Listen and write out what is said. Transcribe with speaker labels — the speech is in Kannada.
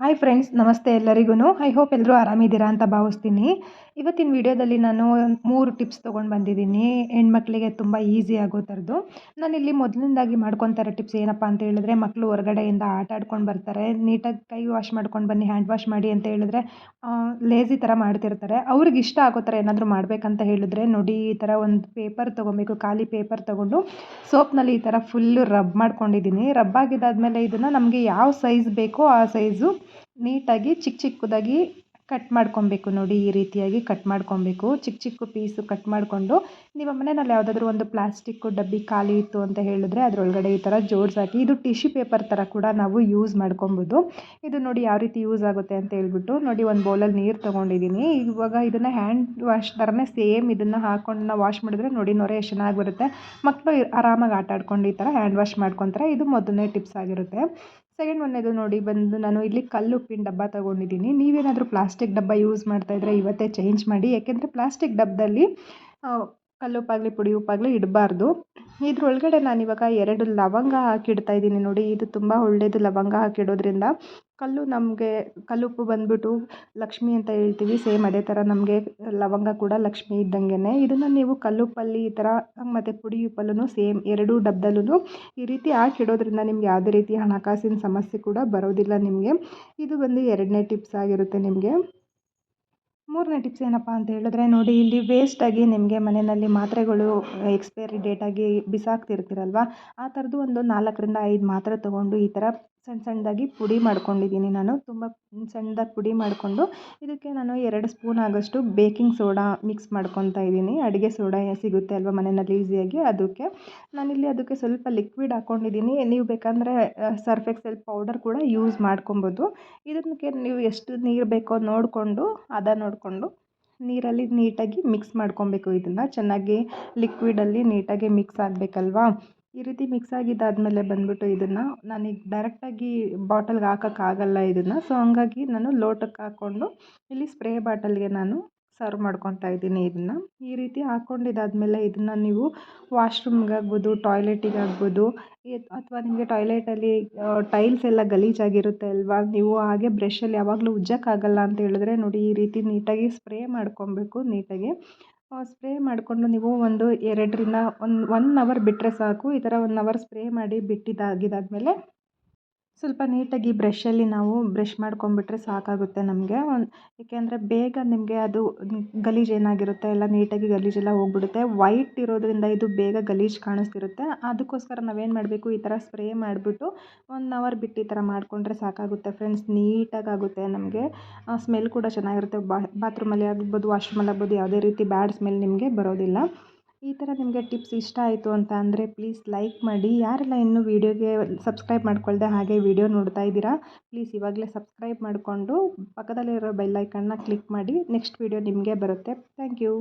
Speaker 1: ಹಾಯ್ ಫ್ರೆಂಡ್ಸ್ ನಮಸ್ತೆ ಎಲ್ಲರಿಗೂ ಐ ಹೋಪ್ ಎಲ್ಲರೂ ಆರಾಮಿದ್ದೀರಾ ಅಂತ ಭಾವಿಸ್ತೀನಿ. ಇವತ್ತಿನ ವಿಡಿಯೋದಲ್ಲಿ ನಾನು ಮೂರು ಟಿಪ್ಸ್ ತೊಗೊಂಡು ಬಂದಿದ್ದೀನಿ. ಹೆಣ್ಮಕ್ಳಿಗೆ ತುಂಬ ಈಸಿ ಆಗೋ ಥರದ್ದು. ನಾನಿಲ್ಲಿ ಮೊದಲಿಂದಾಗಿ ಮಾಡ್ಕೊತಾರೆ ಟಿಪ್ಸ್ ಏನಪ್ಪ ಅಂತ ಹೇಳಿದ್ರೆ ಮಕ್ಕಳು ಹೊರಗಡೆಯಿಂದ ಆಟ ಆಡ್ಕೊಂಡು ಬರ್ತಾರೆ. ನೀಟಾಗಿ ಕೈ ವಾಶ್ ಮಾಡ್ಕೊಂಡು ಬನ್ನಿ ಹ್ಯಾಂಡ್ ವಾಶ್ ಮಾಡಿ ಅಂತ ಹೇಳಿದ್ರೆ ಲೇಸಿ ಥರ ಮಾಡ್ತಿರ್ತಾರೆ. ಅವ್ರಿಗೆ ಇಷ್ಟ ಆಗೋ ಥರ ಏನಾದರೂ ಮಾಡಬೇಕಂತ ಹೇಳಿದ್ರೆ, ನೋಡಿ ಈ ಥರ ಒಂದು ಪೇಪರ್ ತೊಗೊಬೇಕು, ಖಾಲಿ ಪೇಪರ್ ತೊಗೊಂಡು ಸೋಪ್ನಲ್ಲಿ ಈ ಥರ ಫುಲ್ಲು ರಬ್ ಮಾಡ್ಕೊಂಡಿದ್ದೀನಿ. ರಬ್ ಆಗಿದ್ದಾದಮೇಲೆ ಇದನ್ನು ನಮಗೆ ಯಾವ ಸೈಜ್ ಬೇಕೋ ಆ ಸೈಜು ನೀಟಾಗಿ ಚಿಕ್ಕ ಚಿಕ್ಕದಾಗಿ ಕಟ್ ಮಾಡ್ಕೊಬೇಕು ನೋಡಿ, ಈ ರೀತಿಯಾಗಿ ಕಟ್ ಮಾಡ್ಕೊಬೇಕು. ಚಿಕ್ಕ ಚಿಕ್ಕ ಪೀಸು ಕಟ್ ಮಾಡಿಕೊಂಡು ನಿಮ್ಮ ಮನೆಯಲ್ಲಿ ಯಾವುದಾದ್ರೂ ಒಂದು ಪ್ಲಾಸ್ಟಿಕ್ಕು ಡಬ್ಬಿ ಖಾಲಿ ಇತ್ತು ಅಂತ ಹೇಳಿದ್ರೆ ಅದರೊಳಗಡೆ ಈ ಥರ ಜೋಡಿಸಾಕಿ ಇದು ಟಿಶ್ಯೂ ಪೇಪರ್ ಥರ ಕೂಡ ನಾವು ಯೂಸ್ ಮಾಡ್ಕೊಬೋದು. ಇದು ನೋಡಿ ಯಾವ ರೀತಿ ಯೂಸ್ ಆಗುತ್ತೆ ಅಂತ ಹೇಳ್ಬಿಟ್ಟು ನೋಡಿ, ಒಂದು ಬೌಲಲ್ಲಿ ನೀರು ತೊಗೊಂಡಿದ್ದೀನಿ. ಇವಾಗ ಇದನ್ನು ಹ್ಯಾಂಡ್ ವಾಶ್ ಥರನೇ ಸೇಮ್ ಇದನ್ನು ಹಾಕ್ಕೊಂಡು ನಾವು ವಾಶ್ ಮಾಡಿದ್ರೆ ನೋಡಿ, ನೊರೆ ಚೆನ್ನಾಗಿ ಬರುತ್ತೆ. ಮಕ್ಕಳು ಆರಾಮಾಗಿ ಆಟ ಆಡ್ಕೊಂಡು ಈ ಥರ ಹ್ಯಾಂಡ್ ವಾಶ್ ಮಾಡ್ಕೊತಾರೆ. ಇದು ಮೊದಲನೇ ಟಿಪ್ಸ್ ಆಗಿರುತ್ತೆ. ಸೆಕೆಂಡ್ ಒಂದೇದು ನೋಡಿ, ಬಂದು ನಾನು ಇಲ್ಲಿ ಕಲ್ಲುಪ್ಪಿನ ಡಬ್ಬ ತೊಗೊಂಡಿದ್ದೀನಿ. ನೀವೇನಾದರೂ ಪ್ಲಾಸ್ಟಿಕ್ ಡಬ್ಬ ಯೂಸ್ ಮಾಡ್ತಾಯಿದ್ರೆ ಇವತ್ತೇ ಚೇಂಜ್ ಮಾಡಿ. ಯಾಕೆಂದರೆ ಪ್ಲಾಸ್ಟಿಕ್ ಡಬ್ಬದಲ್ಲಿ ಕಲ್ಲುಪ್ಪಾಗಲಿ ಪುಡಿ ಉಪ್ಪಾಗಲಿ ಇಡಬಾರ್ದು. ಇದ್ರೊಳಗಡೆ ನಾನಿವಾಗ ಎರಡು ಲವಂಗ ಹಾಕಿಡ್ತಾ ಇದ್ದೀನಿ ನೋಡಿ. ಇದು ತುಂಬ ಒಳ್ಳೆಯದು ಲವಂಗ ಹಾಕಿಡೋದ್ರಿಂದ. ಕಲ್ಲು ನಮಗೆ, ಕಲ್ಲುಪ್ಪು ಬಂದುಬಿಟ್ಟು ಲಕ್ಷ್ಮಿ ಅಂತ ಹೇಳ್ತೀವಿ. ಸೇಮ್ ಅದೇ ಥರ ನಮಗೆ ಲವಂಗ ಕೂಡ ಲಕ್ಷ್ಮಿ ಇದ್ದಂಗೆ ಇದನ್ನು ನೀವು ಕಲ್ಲುಪ್ಪಲ್ಲಿ ಈ ಥರ ಮತ್ತು ಪುಡಿ ಉಪ್ಪಲ್ಲೂ ಸೇಮ್ ಎರಡೂ ಡಬ್ದಲ್ಲೂ ಈ ರೀತಿ ಹಾಕಿಡೋದ್ರಿಂದ ನಿಮ್ಗೆ ಯಾವುದೇ ರೀತಿ ಹಣಕಾಸಿನ ಸಮಸ್ಯೆ ಕೂಡ ಬರೋದಿಲ್ಲ ನಿಮಗೆ. ಇದು ಬಂದು ಎರಡನೇ ಟಿಪ್ಸ್ ಆಗಿರುತ್ತೆ ನಿಮಗೆ. ಮೂರನೇ ಟಿಪ್ಸ್ ಏನಪ್ಪ ಅಂತ ಹೇಳಿದ್ರೆ ನೋಡಿ, ಇಲ್ಲಿ ವೇಸ್ಟಾಗಿ ನಿಮಗೆ ಮನೆಯಲ್ಲಿ ಮಾತ್ರೆಗಳು ಎಕ್ಸ್ಪೈರಿ ಡೇಟಾಗಿ ಬಿಸಾಕ್ತಿರ್ತೀರಲ್ವ, ಆ ಥರದ್ದು ಒಂದು ನಾಲ್ಕರಿಂದ ಐದು ಮಾತ್ರೆ ತೊಗೊಂಡು ಈ ಥರ ಸಣ್ಣ ಸಣ್ಣದಾಗಿ ಪುಡಿ ಮಾಡ್ಕೊಂಡಿದ್ದೀನಿ ನಾನು. ತುಂಬ ಸಣ್ಣದಾಗಿ ಪುಡಿ ಮಾಡಿಕೊಂಡು ಇದಕ್ಕೆ ನಾನು ಎರಡು ಸ್ಪೂನ್ ಆಗೋಷ್ಟು ಬೇಕಿಂಗ್ ಸೋಡಾ ಮಿಕ್ಸ್ ಮಾಡ್ಕೊತಾ ಇದ್ದೀನಿ. ಅಡುಗೆ ಸೋಡಾ ಸಿಗುತ್ತೆ ಅಲ್ವಾ ಮನೆಯಲ್ಲಿ ಈಸಿಯಾಗಿ. ಅದಕ್ಕೆ ನಾನಿಲ್ಲಿ ಅದಕ್ಕೆ ಸ್ವಲ್ಪ ಲಿಕ್ವಿಡ್ ಹಾಕ್ಕೊಂಡಿದ್ದೀನಿ ನೀವು ಬೇಕಂದರೆ ಸರ್ಫ್ ಎಕ್ಸೆಲ್ ಪೌಡರ್ ಕೂಡ ಯೂಸ್ ಮಾಡ್ಕೊಬೋದು. ಇದಕ್ಕೆ ನೀವು ಎಷ್ಟು ನೀರು ಬೇಕೋ ನೋಡಿಕೊಂಡು, ಅದ ನೋಡಿಕೊಂಡು ನೀರಲ್ಲಿ ನೀಟಾಗಿ ಮಿಕ್ಸ್ ಮಾಡ್ಕೊಬೇಕು. ಇದನ್ನು ಚೆನ್ನಾಗಿ ಲಿಕ್ವಿಡಲ್ಲಿ ನೀಟಾಗಿ ಮಿಕ್ಸ್ ಆಗಬೇಕಲ್ವಾ? ಈ ರೀತಿ ಮಿಕ್ಸ್ ಆಗಿದ್ದಾದಮೇಲೆ ಬಂದುಬಿಟ್ಟು ಇದನ್ನು ನಾನೀಗ ಡೈರೆಕ್ಟಾಗಿ ಬಾಟಲ್ಗೆ ಹಾಕೋಕ್ಕಾಗಲ್ಲ ಇದನ್ನು. ಸೊ ಹಂಗಾಗಿ ನಾನು ಲೋಟಕ್ಕೆ ಹಾಕ್ಕೊಂಡು ಇಲ್ಲಿ ಸ್ಪ್ರೇ ಬಾಟಲ್ಗೆ ನಾನು ಸರ್ವ್ ಮಾಡ್ಕೊತಾ ಇದ್ದೀನಿ ಇದನ್ನು. ಈ ರೀತಿ ಹಾಕ್ಕೊಂಡಿದ್ದಾದ್ಮೇಲೆ ಇದನ್ನು ನೀವು ವಾಶ್ರೂಮ್ಗಾಗ್ಬೋದು ಟಾಯ್ಲೆಟಿಗಾಗ್ಬೋದು ಅಥವಾ ನಿಮಗೆ ಟಾಯ್ಲೆಟಲ್ಲಿ ಟೈಲ್ಸ್ ಎಲ್ಲ ಗಲೀಜಾಗಿರುತ್ತೆ ಅಲ್ವಾ? ನೀವು ಹಾಗೆ ಬ್ರಷಲ್ಲಿ ಯಾವಾಗಲೂ ಉಜ್ಜೋಕ್ಕಾಗಲ್ಲ ಅಂತ ಹೇಳಿದ್ರೆ ನೋಡಿ ಈ ರೀತಿ ನೀಟಾಗಿ ಸ್ಪ್ರೇ ಮಾಡ್ಕೊಬೇಕು ನೀಟಾಗಿ. ಸ್ಪ್ರೇ ಮಾಡಿಕೊಂಡು ನೀವು ಒಂದು ಎರಡರಿಂದ ಒಂದು ಒನ್ ಅವರ್ ಬಿಟ್ಟರೆ ಸಾಕು. ಈ ಥರ ಒನ್ ಅವರ್ ಸ್ಪ್ರೇ ಮಾಡಿ ಬಿಟ್ಟಿದ್ದಾಗಿದ್ದಾದಮೇಲೆ ಸ್ವಲ್ಪ ನೀಟಾಗಿ ಬ್ರಷಲ್ಲಿ ನಾವು ಬ್ರಷ್ ಮಾಡ್ಕೊಂಬಿಟ್ರೆ ಸಾಕಾಗುತ್ತೆ ನಮಗೆ. ಒಂದು ಏಕೆಂದರೆ ಬೇಗ ನಿಮಗೆ ಅದು ಗಲೀಜು ಏನಾಗಿರುತ್ತೆ, ಎಲ್ಲ ನೀಟಾಗಿ ಗಲೀಜೆಲ್ಲ ಹೋಗ್ಬಿಡುತ್ತೆ. ವೈಟ್ ಇರೋದ್ರಿಂದ ಇದು ಬೇಗ ಗಲೀಜು ಕಾಣಿಸ್ತಿರುತ್ತೆ. ಅದಕ್ಕೋಸ್ಕರ ನಾವೇನು ಮಾಡಬೇಕು, ಈ ಥರ ಸ್ಪ್ರೇ ಮಾಡಿಬಿಟ್ಟು ಒನ್ ಅವರ್ ಬಿಟ್ಟು ಈ ಥರ ಮಾಡಿಕೊಂಡ್ರೆ ಸಾಕಾಗುತ್ತೆ ಫ್ರೆಂಡ್ಸ್ ನೀಟಾಗಿ ಆಗುತ್ತೆ ನಮಗೆ ಸ್ಮೆಲ್ ಕೂಡ ಚೆನ್ನಾಗಿರುತ್ತೆ. ಬಾತ್ರೂಮಲ್ಲಿ ಆಗ್ಬೋದು, ವಾಶ್ರೂಮಲ್ಲಿ ಆಗ್ಬೋದು, ಯಾವುದೇ ರೀತಿ ಬ್ಯಾಡ್ ಸ್ಮೆಲ್ ನಿಮಗೆ ಬರೋದಿಲ್ಲ. ಈ ಥರ ನಿಮಗೆ ಟಿಪ್ಸ್ ಇಷ್ಟ ಆಯಿತು ಅಂತ ಅಂದರೆ ಪ್ಲೀಸ್ ಲೈಕ್ ಮಾಡಿ. ಯಾರೆಲ್ಲ ಇನ್ನೂ ವೀಡಿಯೋಗೆ ಸಬ್ಸ್ಕ್ರೈಬ್ ಮಾಡ್ಕೊಳ್ದೆ ಹಾಗೆ ವೀಡಿಯೋ ನೋಡ್ತಾ ಇದ್ದೀರಾ, ಪ್ಲೀಸ್ ಇವಾಗಲೇ ಸಬ್ಸ್ಕ್ರೈಬ್ ಮಾಡಿಕೊಂಡು ಪಕ್ಕದಲ್ಲಿರೋ ಬೆಲ್ಲೈಕನ್ನ ಕ್ಲಿಕ್ ಮಾಡಿ. ನೆಕ್ಸ್ಟ್ ವೀಡಿಯೋ ನಿಮಗೆ ಬರುತ್ತೆ. Thank you.